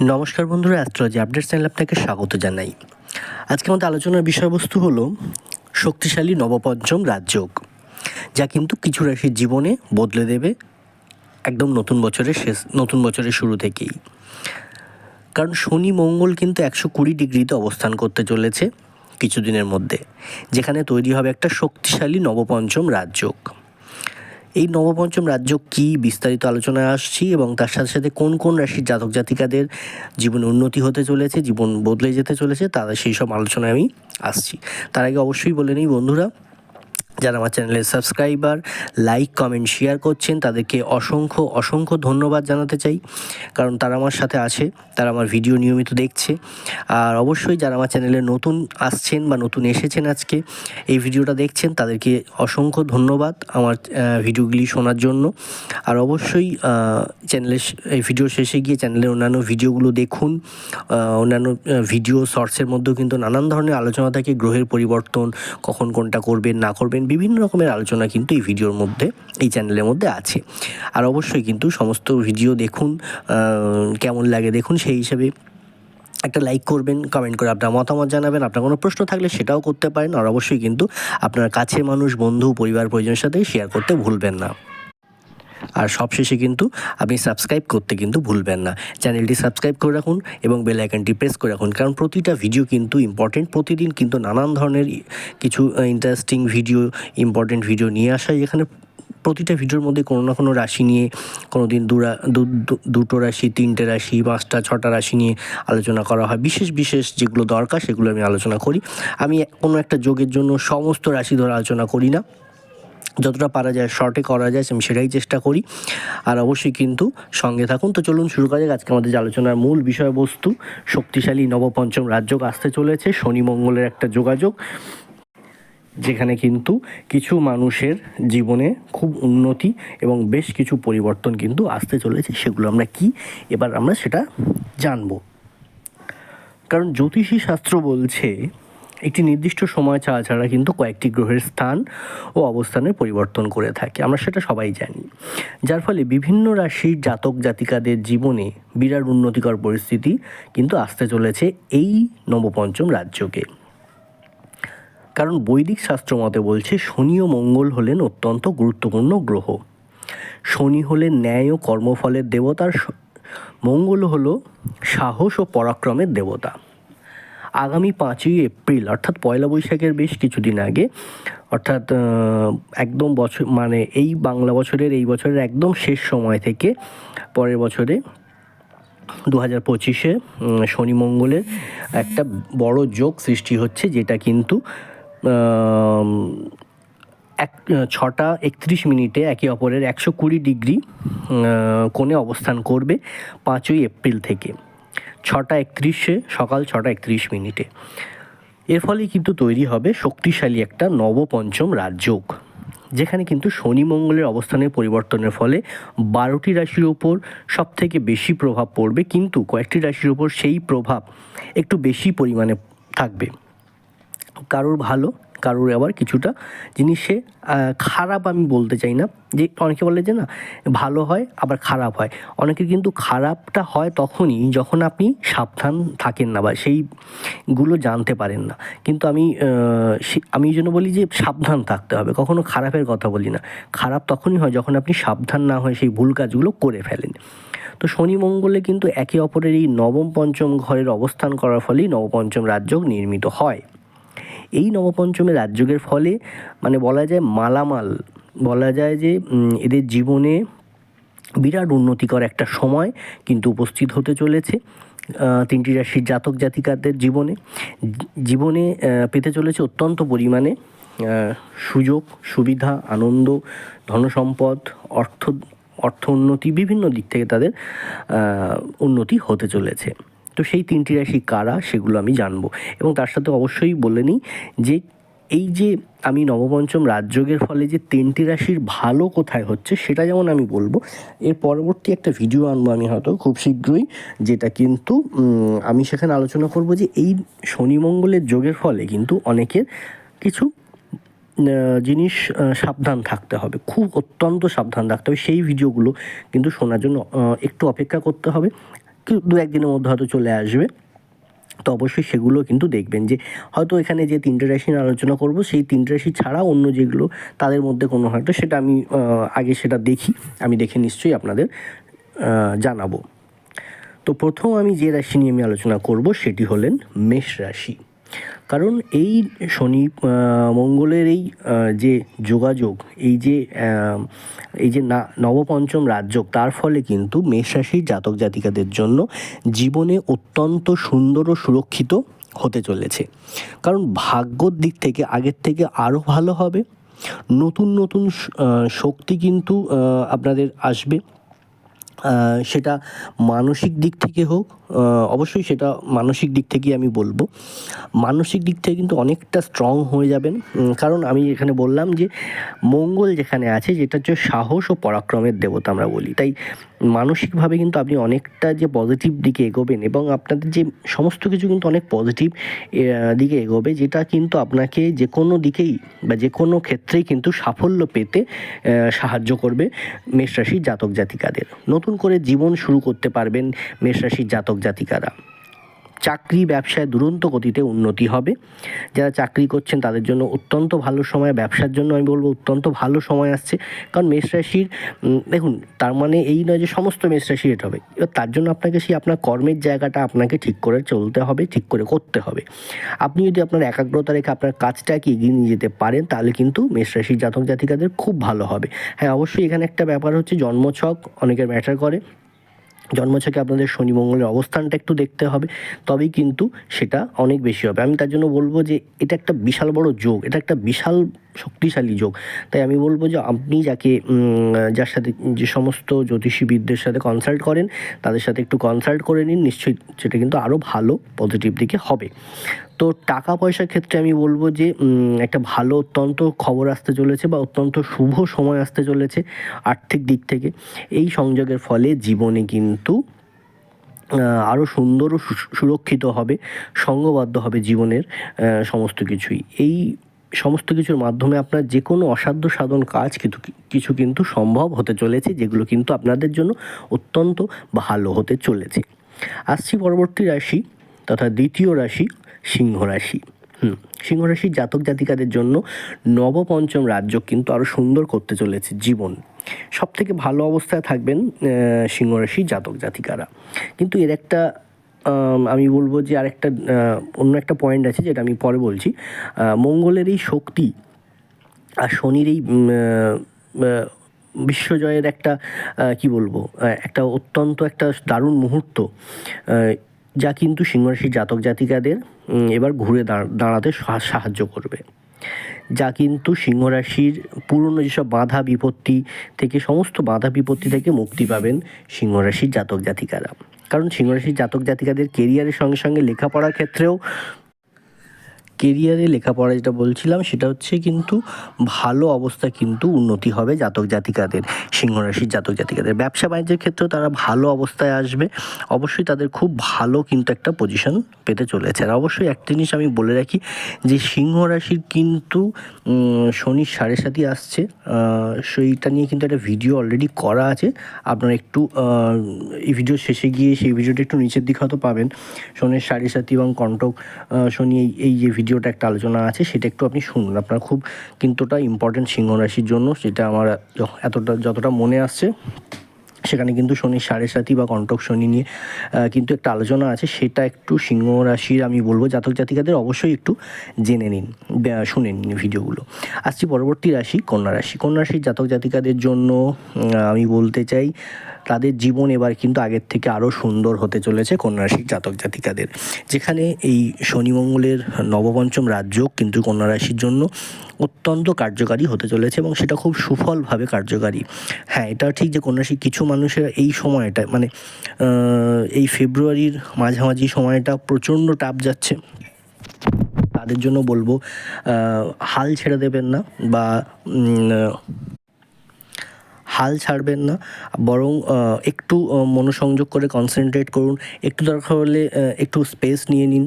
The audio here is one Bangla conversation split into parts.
নমস্কার বন্ধুরা অ্যাস্ট্রোলজি আপডেট চ্যানেল আপনাকে স্বাগত জানাই। আজকে আমাদের আলোচনার বিষয়বস্তু হলো শক্তিশালী নবপঞ্চম রাজযোগ, যা কিন্তু কিছু রাশির জীবনে বদলে দেবে একদম নতুন বছরের শেষ, নতুন বছরের শুরু থেকেই। কারণ শনি, মঙ্গল কিন্তু একশো কুড়ি ডিগ্রিতে অবস্থান করতে চলেছে কিছুদিনের মধ্যে, যেখানে তৈরি হবে একটা শক্তিশালী নবপঞ্চম রাজযোগ। এই নবপঞ্চম রাজ্য কি? বিস্তারিত আলোচনায় আসছি এবং তার সাথে সাথে কোন কোন রাশির জাতক জাতিকাদের জীবন উন্নতি হতে চলেছে, জীবন বদলে যেতে চলেছে, তাদের সেই সব আলোচনায় আমি আসছি। তার আগে অবশ্যই বলে নিই বন্ধুরা যারা আমার চ্যানেলের সাবস্ক্রাইবার, লাইক, কমেন্ট, শেয়ার করছেন, তাদেরকে অসংখ্য অসংখ্য ধন্যবাদ জানাতে চাই। কারণ তারা আমার সাথে আছে, তারা আমার ভিডিও নিয়মিত দেখছে। আর অবশ্যই যারা আমার চ্যানেলে নতুন আসছেন বা নতুন এসেছেন আজকে, এই ভিডিওটা দেখছেন, তাদেরকে অসংখ্য ধন্যবাদ আমার ভিডিওগুলি শোনার জন্য। আর অবশ্যই চ্যানেলের এই ভিডিও শেষে গিয়ে চ্যানেলের অন্যান্য ভিডিওগুলো দেখুন। অন্যান্য ভিডিও শর্টসের মধ্যেও কিন্তু নানান ধরনের আলোচনা থাকে, গ্রহের পরিবর্তন, কখন কোনটা করবেন, না করবেন। বিভিন্ন রকমের আলোচনা কিন্তু এই ভিডিওর মধ্যে, এই চ্যানেলের মধ্যে আছে। আর অবশ্যই কিন্তু সমস্ত ভিডিও দেখুন কেমন লাগে দেখুন, সেই হিসাবে একটা লাইক করবেন কমেন্ট করে আপনার মতামত জানাবেন, আপনার কোনো প্রশ্ন থাকলে সেটাও করতে পারেন। আর অবশ্যই কিন্তু আপনার কাছের মানুষ, বন্ধু, পরিবার, পরিজনের সাথে শেয়ার করতে ভুলবেন না। আর সবশেষে কিন্তু আপনি সাবস্ক্রাইব করতে কিন্তু ভুলবেন না। চ্যানেলটি সাবস্ক্রাইব করে রাখুন এবং বেল আইকনটি প্রেস করে রাখুন, কারণ প্রতিটা ভিডিও কিন্তু ইম্পর্টেন্ট প্রতিদিন কিন্তু নানান ধরনের কিছু ইন্টারেস্টিং ভিডিও ইম্পর্টেন্ট ভিডিও নিয়ে আসা এখানে প্রতিটা ভিডিওর মধ্যে কোনো না কোনো রাশি নিয়ে কোনো দিন দুরা দুটো রাশি, তিনটে রাশি, পাঁচটা, ছটা রাশি নিয়ে আলোচনা করা হয়। বিশেষ বিশেষ যেগুলো দরকার সেগুলো আমি আলোচনা করি। আমি কোনো একটা যোগের জন্য সমস্ত রাশি ধরে আলোচনা করি না। যতটা পারা যায় শর্টে করা যায়, আমি সেটাই চেষ্টা করি। আর অবশ্যই কিন্তু সঙ্গে থাকুন। তো চলুন শুরু করা যাক। আজকে আমাদের আলোচনার মূল বিষয়বস্তু, শক্তিশালী নবপঞ্চম রাজযোগ আসতে চলেছে, শনি মঙ্গলের একটা যোগাযোগ, যেখানে কিন্তু কিছু মানুষের জীবনে খুব উন্নতি এবং বেশ কিছু পরিবর্তন কিন্তু আসতে চলেছে। সেগুলো আমরা কি? এবার আমরা সেটা জানব। কারণ জ্যোতিষী শাস্ত্র বলছে একটি নির্দিষ্ট সময় ছাড়া ছাড়া কিন্তু কয়েকটি গ্রহের স্থান ও অবস্থানের পরিবর্তন করে থাকে। আমরা সেটা সবাই জানি। যার ফলে বিভিন্ন রাশির জাতক জাতিকাদের জীবনে বিরাট উন্নতিকর পরিস্থিতি কিন্তু আসতে চলেছে এই নবপঞ্চম রাজ্যকে। কারণ বৈদিক শাস্ত্র মতে বলছে, শনি ও মঙ্গল হলেন অত্যন্ত গুরুত্বপূর্ণ গ্রহ। শনি হলেন ন্যায় ও কর্মফলের দেবতার মঙ্গল হলো সাহস ও পরাক্রমের দেবতা। আগামী পাঁচই এপ্রিল, অর্থাৎ পয়লা বৈশাখের বেশ কিছুদিন আগে, অর্থাৎ একদম বছর মানে এই বাংলা বছরের, এই বছরের একদম শেষ সময় থেকে পরের বছরে দু হাজার পঁচিশে শনি মঙ্গলের একটা বড় যোগ সৃষ্টি হচ্ছে, যেটা কিন্তু এক, ছটা একত্রিশ মিনিটে একে অপরের একশো কুড়ি ডিগ্রি কোণে অবস্থান করবে পাঁচই এপ্রিল থেকে। ছটা একত্রিশে, সকাল ছটা একত্রিশ মিনিটে। এর ফলে কিন্তু তৈরি হবে শক্তিশালী একটা নবপঞ্চম রাজযোগ, যেখানে কিন্তু শনি মঙ্গলের অবস্থানের পরিবর্তনের ফলে বারোটি রাশির ওপর সব থেকে বেশি প্রভাব পড়বে, কিন্তু কয়েকটি রাশির ওপর সেই প্রভাব একটু বেশি পরিমাণে থাকবে। কারোর ভালো কারোর আবার কিছুটা জিনিসে খারাপ আমি বলতে চাই না। যে অনেকে বলে যে না, ভালো হয়, আবার খারাপ হয়। অনেকের কিন্তু খারাপটা হয় তখনই যখন আপনি সাবধান থাকেন না বা সেইগুলো জানতে পারেন না। কিন্তু আমি আমি জন্য বলি যে সাবধান থাকতে হবে। কখনো খারাপের কথা বলি না। খারাপ তখনই হয় যখন আপনি সাবধান না হয়ে সেই ভুল কাজগুলো করে ফেলেন। তো শনি মঙ্গলে কিন্তু একে অপরের এই নবম পঞ্চম ঘরের অবস্থান করার ফলেই নবপঞ্চম রাজযোগ নির্মিত হয়। এই নবপঞ্চমের রাজযোগের ফলে মানে বলা যায় মালামাল, বলা যায় যে এদের জীবনে বিরাট উন্নতিকর একটা সময় কিন্তু উপস্থিত হতে চলেছে তিনটি রাশির জাতক জাতিকাদের জীবনে। জীবনে পেতে চলেছে অত্যন্ত পরিমাণে সুযোগ, সুবিধা, আনন্দ, ধনসম্পদ, অর্থ অর্থ উন্নতি, বিভিন্ন দিক থেকে তাদের উন্নতি হতে চলেছে। তো সেই তিনটি রাশি কারা সেগুলো আমি জানব। এবং তার সাথে অবশ্যই বলে নিই যে এই যে আমি নবপঞ্চম রাজযোগের ফলে যে তিনটি রাশির ভালো কোথায় হচ্ছে সেটা যেমন আমি বলব, এর পরবর্তী একটা ভিডিও আনব আমি হয়তো খুব শীঘ্রই, যেটা কিন্তু আমি সেখানে আলোচনা করব যে এই শনি মঙ্গলের যোগের ফলে কিন্তু অনেকের কিছু জিনিস সাবধান থাকতে হবে, খুব অত্যন্ত সাবধান থাকতে হবে। সেই ভিডিওগুলো কিন্তু শোনার জন্য একটু অপেক্ষা করতে হবে। দু একদিনের মধ্যে হয়তো চলে আসবে। তো অবশ্যই সেগুলো কিন্তু দেখবেন যে, হয়তো এখানে যে তিনটে রাশি আলোচনা করব, সেই তিনটে রাশি ছাড়া অন্য যেগুলো তাদের মধ্যে কোনো হয়তো, সেটা আমি আগে সেটা দেখি, আমি দেখে নিশ্চয়ই আপনাদের জানাব। তো প্রথম আমি যে রাশি নিয়ে আমি আলোচনা করব, সেটি হলেন মেষ রাশি। কারণ এই শনি মঙ্গলের এই যে যোগাযোগ, এই যে এই যে না, নবপঞ্চম রাজযোগ, তার ফলে কিন্তু মেষ রাশির জাতক জাতিকাদের জন্য জীবনে অত্যন্ত সুন্দর ও সুরক্ষিত হতে চলেছে। কারণ ভাগ্যর দিক থেকে, আগের থেকে আরও ভালো হবে। নতুন নতুন শক্তি কিন্তু আপনাদের আসবে। সেটা মানসিক দিক থেকে হোক অবশ্যই সেটা মানসিক দিক থেকেই আমি বলব। মানসিক দিক থেকে কিন্তু অনেকটা স্ট্রং হয়ে যাবেন। কারণ আমি এখানে বললাম যে মঙ্গল যেখানে আছে, যেটা হচ্ছে সাহস ও পরাক্রমের দেবতা আমরা বলি। তাই মানসিকভাবে কিন্তু আপনি অনেকটা যে পজিটিভ দিকে এগোবেন এবং আপনাদের যে সমস্ত কিছু কিন্তু অনেক পজিটিভ দিকে এগোবে, যেটা কিন্তু আপনাকে যে কোনো দিকেই বা যে কোনো ক্ষেত্রেই কিন্তু সাফল্য পেতে সাহায্য করবে মেষরাশির জাতক জাতিকাদের। নতুন করে জীবন শুরু করতে পারবেন মেষরাশির জাতক জাতিকারা। চাকরি ব্যবসায় দুরন্ত গতিতে উন্নতি হবে। যারা চাকরি করছেন তাদের জন্য অত্যন্ত ভালো সময়, ব্যবসার জন্য আমি বলব অত্যন্ত ভালো সময় আসছে। কারণ মেষ রাশির দেখুন, তার মানে এই নয় যে সমস্ত মেষ রাশি এটা হবে। এবার তার জন্য আপনাকে সেই আপনার কর্মের জায়গাটা আপনাকে ঠিক করে চলতে হবে, ঠিক করে করতে হবে। আপনি যদি আপনার একাগ্রতা রেখে আপনার কাজটাকে এগিয়ে নিয়ে যেতে পারেন, তাহলে কিন্তু মেষ রাশির জাতক জাতিকাদের খুব ভালো হবে। হ্যাঁ অবশ্যই এখানে একটা ব্যাপার হচ্ছে জন্মছক অনেকের ম্যাটার করে। জন্মছকে আপনাদের শনি মঙ্গলের অবস্থানটা একটু দেখতে হবে, তবেই কিন্তু সেটা অনেক বেশি হবে। আমি তার জন্য বলব যে এটা একটা বিশাল বড় যোগ, এটা একটা বিশাল শক্তিশালী যোগ। তাই আমি বলব যে আপনি যাকে যার সাথে যে সমস্ত জ্যোতিষীবিদদের সাথে কনসাল্ট করেন, তাদের সাথে একটু কনসাল্ট করে নিন, নিশ্চয়ই সেটা কিন্তু আরও ভালো পজিটিভ দিকে হবে। তো টাকা পয়সার ক্ষেত্রে আমি বলব যে একটা ভালো অত্যন্ত খবর আসতে চলেছে বা অত্যন্ত শুভ সময় আসতে চলেছে আর্থিক দিক থেকে। এই সংযোগের ফলে জীবনে কিন্তু আরও সুন্দর ও সুরক্ষিত হবে, সঙ্গবদ্ধ হবে জীবনের সমস্ত কিছুই। এই সমস্ত কিছুর মাধ্যমে আপনার যে কোনো অসাধ্য সাধন কাজ কিন্তু কিছু কিন্তু সম্ভব হতে চলেছে, যেগুলো কিন্তু আপনাদের জন্য অত্যন্ত ভালো হতে চলেছে। আসছি পরবর্তী রাশি তথা দ্বিতীয় রাশি সিংহ রাশি হুম সিংহ রাশির জাতক জাতিকাদের জন্য নবপঞ্চম রাজ্য কিন্তু আরও সুন্দর করতে চলেছে জীবন। সব থেকে ভালো অবস্থায় থাকবেন আহ, সিংহ রাশির জাতক জাতিকারা। কিন্তু এর একটা আমি বলব যে আরেকটা অন্য একটা পয়েন্ট আছে যেটা আমি পরে বলছি। মঙ্গলের এই শক্তি আর শনির এই বিশ্বজয়ের একটা কি বলব একটা অত্যন্ত একটা দারুণ মুহূর্ত যা কিন্তু সিংহরাশির জাতক জাতিকাদের এবার ঘুরে দাঁড়- দাঁড়াতে সাহায্য করবে। যা কিন্তু সিংহরাশির পুরনো যেসব বাধা বিপত্তি থেকে, সমস্ত বাধা বিপত্তি থেকে মুক্তি পাবেন সিংহরাশির জাতক জাতিকারা। কারণ সিংহরাশির জাতক জাতিকাদের কেরিয়ারের সঙ্গে সঙ্গে লেখাপড়ার ক্ষেত্রেও কেরিয়ারে লেখাপড়া যেটা বলছিলাম, সেটা হচ্ছে কিন্তু ভালো অবস্থা কিন্তু উন্নতি হবে জাতক জাতিকাদের সিংহ রাশির জাতক জাতিকাদের। ব্যবসা বাণিজ্যের ক্ষেত্রেও তারা ভালো অবস্থায় আসবে। অবশ্যই তাদের খুব ভালো কিন্তু একটা পজিশন পেতে চলেছে। আর অবশ্যই একটা জিনিস আমি বলে রাখি যে সিংহ রাশির কিন্তু শনির সাড়ে সাথে আসছে। সেইটা নিয়ে কিন্তু একটা ভিডিও অলরেডি করা আছে। আপনারা একটু এই ভিডিও শেষে গিয়ে সেই ভিডিওটা একটু নিচের দিকে হয়তো পাবেন। শনির সাড়ে সাথী এবং কণ্টক শনি এই এই যে ভিডিওটা একটা আলোচনা আছে, সেটা একটু আপনি শুনুন। আপনার খুব, কিন্তু ওটা ইম্পর্টেন্ট সিংহ রাশির জন্য, সেটা আমার এতটা, যতটা মনে আসছে সেখানে কিন্তু শনির সাড়ে সাথী বা কণ্টক শনি নিয়ে কিন্তু একটা আলোচনা আছে, সেটা একটু সিংহ রাশির আমি বলব, জাতক জাতিকাদের অবশ্যই একটু জেনে নিন শুনে নিন ভিডিওগুলো। আসছি পরবর্তী রাশি, কন্যা রাশি। কন্যা রাশির জাতক জাতিকাদের জন্য আমি বলতে চাই, তাদের জীবন এবার কিন্তু আগের থেকে আরও সুন্দর হতে চলেছে কন্যা রাশির জাতক জাতিকাদের। যেখানে এই শনি মঙ্গলের নবপঞ্চম রাজ্য কিন্তু কন্যা রাশির জন্য অত্যন্ত কার্যকারী হতে চলেছে এবং সেটা খুব সুফলভাবে কার্যকারী। হ্যাঁ এটা ঠিক যে কন্যারাশি কিছু মানুষের এই সময়টা মানে এই ফেব্রুয়ারির মাঝামাঝি সময়টা প্রচণ্ড টাপ যাচ্ছে। তাদের জন্য বলব হাল ছেড়ে দেবেন না বা হাল ছাড়বেন না। বরং একটু মনোসংযোগ করে কনসেন্ট্রেট করুন। একটু দরকার হলে একটু স্পেস নিয়ে নিন।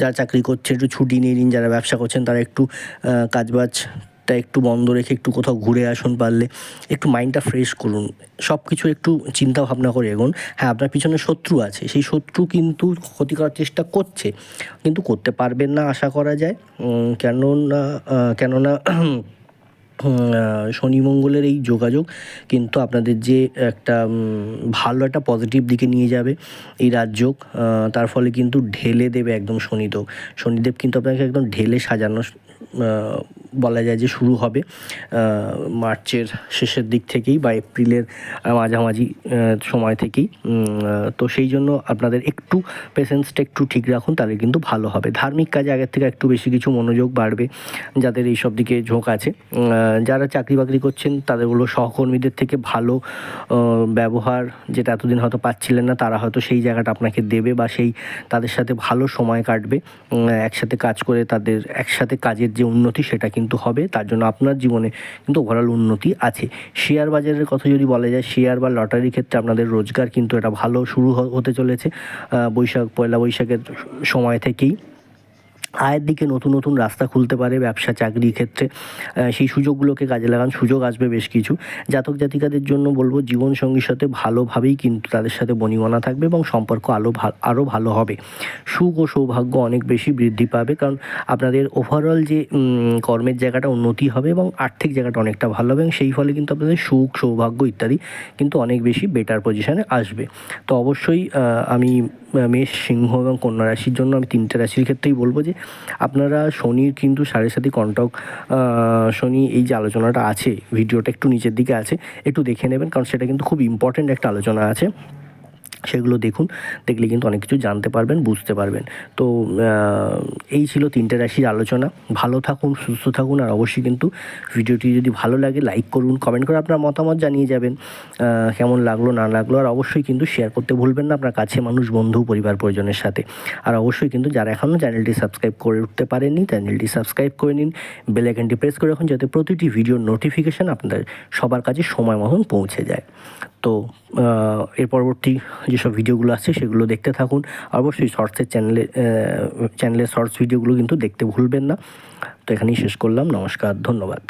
যারা চাকরি করছে, একটু ছুটি নিয়ে নিন। যারা ব্যবসা করছেন, তারা একটু কাজবাজ চোখটা একটু বন্ধ রেখে একটু কোথাও ঘুরে আসুন পারলে, একটু মাইন্ডটা ফ্রেশ করুন। সব কিছু একটু চিন্তা ভাবনা করে এগোন। হ্যাঁ আপনার পিছনে শত্রু আছে, সেই শত্রু কিন্তু ক্ষতি করার চেষ্টা করছে, কিন্তু করতে পারবেন না আশা করা যায়। কেননা কেননা শনি মঙ্গলের এই যোগাযোগ কিন্তু আপনাদের যে একটা ভালো একটা পজিটিভ দিকে নিয়ে যাবে এই রাজযোগ তার ফলে কিন্তু ঢেলে দেবে একদম শনিদেব। শনিদেব কিন্তু আপনাকে একদম ঢেলে সাজানো বলা যায় যে শুরু হবে মার্চের শেষের দিক থেকেই বা এপ্রিলের মাঝামাঝি সময় থেকেই। তো সেই জন্য আপনাদের একটু পেশেন্সটা একটু ঠিক রাখুন, তাহলে কিন্তু ভালো হবে। ধার্মিক কাজে আগের থেকে একটু বেশি কিছু মনোযোগ বাড়বে যাদের এই সব দিকে ঝোঁক আছে। যারা চাকরি বাকরি করছেন তাদের হলো সহকর্মীদের থেকে ভালো ব্যবহার যেটা এতদিন হয়তো পাচ্ছিলেন না, তারা হয়তো সেই জায়গাটা আপনাকে দেবে বা সেই তাদের সাথে ভালো সময় কাটবে। একসাথে কাজ করে তাদের, একসাথে কাজের যে উন্নতি সেটা কিন্তু হবে, তার জন্য আপনার জীবনে কিন্তু ওভারঅল উন্নতি আছে। শেয়ার বাজারের কথা যদি বলা যায়, শেয়ার বা লটারির ক্ষেত্রে আপনাদের রোজগার কিন্তু এটা ভালো শুরু হতে চলেছে বৈশাখ, পয়লা বৈশাখের সময় থেকেই। আয়ের দিকে নতুন নতুন রাস্তা খুলতে পারে ব্যবসা চাকরির ক্ষেত্রে। সেই সুযোগগুলোকে কাজে লাগান। সুযোগ আসবে বেশ কিছু। জাতক জাতিকাদের জন্য বলব জীবন সঙ্গীর সাথে ভালোভাবেই কিন্তু তাদের সাথে বনিবনা থাকবে এবং সম্পর্ক আলো আরও ভালো হবে। সুখ ও সৌভাগ্য অনেক বেশি বৃদ্ধি পাবে কারণ আপনাদের ওভারঅল যে কর্মের জায়গাটা উন্নতি হবে এবং আর্থিক জায়গাটা অনেকটা ভালো হবে এবং সেই ফলে কিন্তু আপনাদের সুখ, সৌভাগ্য ইত্যাদি কিন্তু অনেক বেশি বেটার পজিশানে আসবে। তো অবশ্যই আমি মেষ সিংহ এবং কন্যা রাশির জন্য আমি তিনটে রাশির ক্ষেত্রেই বলব যে আপনারা শনির কিন্তু সাড়ে সাথে কন্টক শনি এই যে আলোচনাটা আছে, ভিডিওটা একটু নিচের দিকে আছে, একটু দেখে নেবেন, কারণ সেটা কিন্তু খুব ইম্পর্ট্যান্ট একটা আলোচনা আছে। সেগুলো দেখুন, দেখলে কিন্তু অনেক কিছু জানতে পারবেন, বুঝতে পারবেন। তো এই ছিল তিনটে রাশির আলোচনা। ভালো থাকুন, সুস্থ থাকুন, আর অবশ্যই কিন্তু ভিডিওটি যদি ভালো লাগে, লাইক করুন, কমেন্ট করে আপনার মতামত জানিয়ে যাবেন কেমন লাগল, না লাগল, আর অবশ্যই কিন্তু শেয়ার করতে ভুলবেন না আপনার কাছে মানুষ, বন্ধু, পরিবার, পরিজনের সাথে। আর অবশ্যই কিন্তু যারা এখনও চ্যানেলটি সাবস্ক্রাইব করে উঠতে পারেননি, চ্যানেলটি সাবস্ক্রাইব করে নিন বেল আইকনটি প্রেস করে রাখুন, যাতে প্রতিটি ভিডিওর নোটিফিকেশান আপনাদের সবার কাছে সময় মতন পৌঁছে যায়। তো এর পরবর্তী যেসব ভিডিওগুলো আছে সেগুলো দেখতে থাকুন। অবশ্যই শর্টসের চ্যানেলে চ্যানেলের শর্টস ভিডিওগুলো কিন্তু দেখতে ভুলবেন না। তো এখানেই শেষ করলাম। নমস্কার, ধন্যবাদ।